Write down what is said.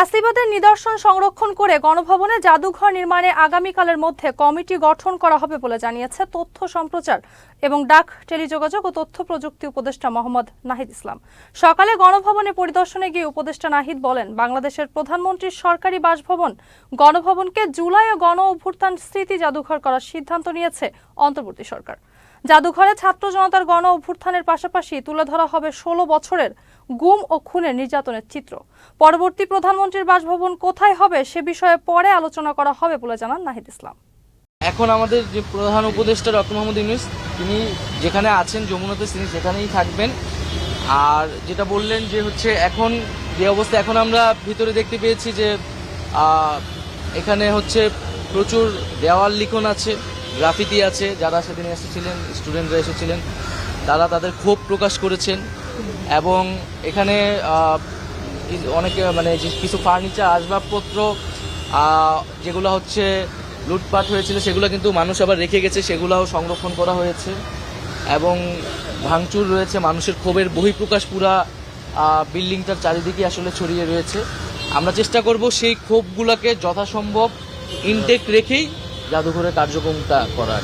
ফ্যাসিবাদের নিদর্শন সংরক্ষণ করে গণভবনে জাদুঘর নির্মাণে আগামীকালের মধ্যে কমিটি গঠন করা হবে বলে জানিয়েছে তথ্য সম্প্রচার এবং ডাক, টেলিযোগাযোগ ও তথ্য প্রযুক্তি উপদেষ্টা মোহাম্মদ নাহিদ ইসলাম। সকালে গণভবনে পরিদর্শনে গিয়ে উপদেষ্টা নাহিদ বলেন, বাংলাদেশের প্রধানমন্ত্রীর সরকারি বাসভবন গণভবনকে জুলাই ও গণ অভ্যুত্থান স্মৃতি জাদুঘর করার সিদ্ধান্ত নিয়েছে অন্তর্বর্তী সরকার। জাদুঘরে ছাত্র জনতার গণ অভ্যুত্থানের পাশাপাশি তুলে ধরা হবে ষোলো বছরের গুম ও খুনের নির্যাতনের চিত্র। পরবর্তী প্রধানমন্ত্রীর বাসভবন কোথায় হবে সে বিষয়ে পরে আলোচনা করা হবে বলে জানান নাহিদ ইসলাম। এখন আমাদের যে প্রধান উপদেষ্টা ডক্টর মোহাম্মদ ইউনুস, তিনি যেখানে আছেন, যমুনাতে তিনি সেখানেই থাকবেন। আর যেটা বললেন যে হচ্ছে এখন যে অবস্থা, এখন আমরা ভিতরে দেখতে পেয়েছি যে এখানে হচ্ছে প্রচুর দেওয়াল লিখন আছে, গ্রাফিতি আছে। যারা সেদিন এসেছিলেন, স্টুডেন্টরা এসেছিলেন, তারা তাদের ক্ষোভ প্রকাশ করেছেন। এবং এখানে অনেকে মানে কিছু ফার্নিচার, আসবাবপত্র যেগুলো হচ্ছে লুটপাট হয়েছিল, সেগুলো কিন্তু মানুষ আবার রেখে গেছে, সেগুলোও সংরক্ষণ করা হয়েছে। এবং ভাঙচুর রয়েছে, মানুষের ক্ষোভের বহিঃপ্রকাশ পুরা বিল্ডিংটার চারিদিকে আসলে ছড়িয়ে রয়েছে। আমরা চেষ্টা করব সেই ক্ষোভগুলোকে যথাসম্ভব ইনটেক রেখেই জাদুঘরের কার্যক্রমটা করার।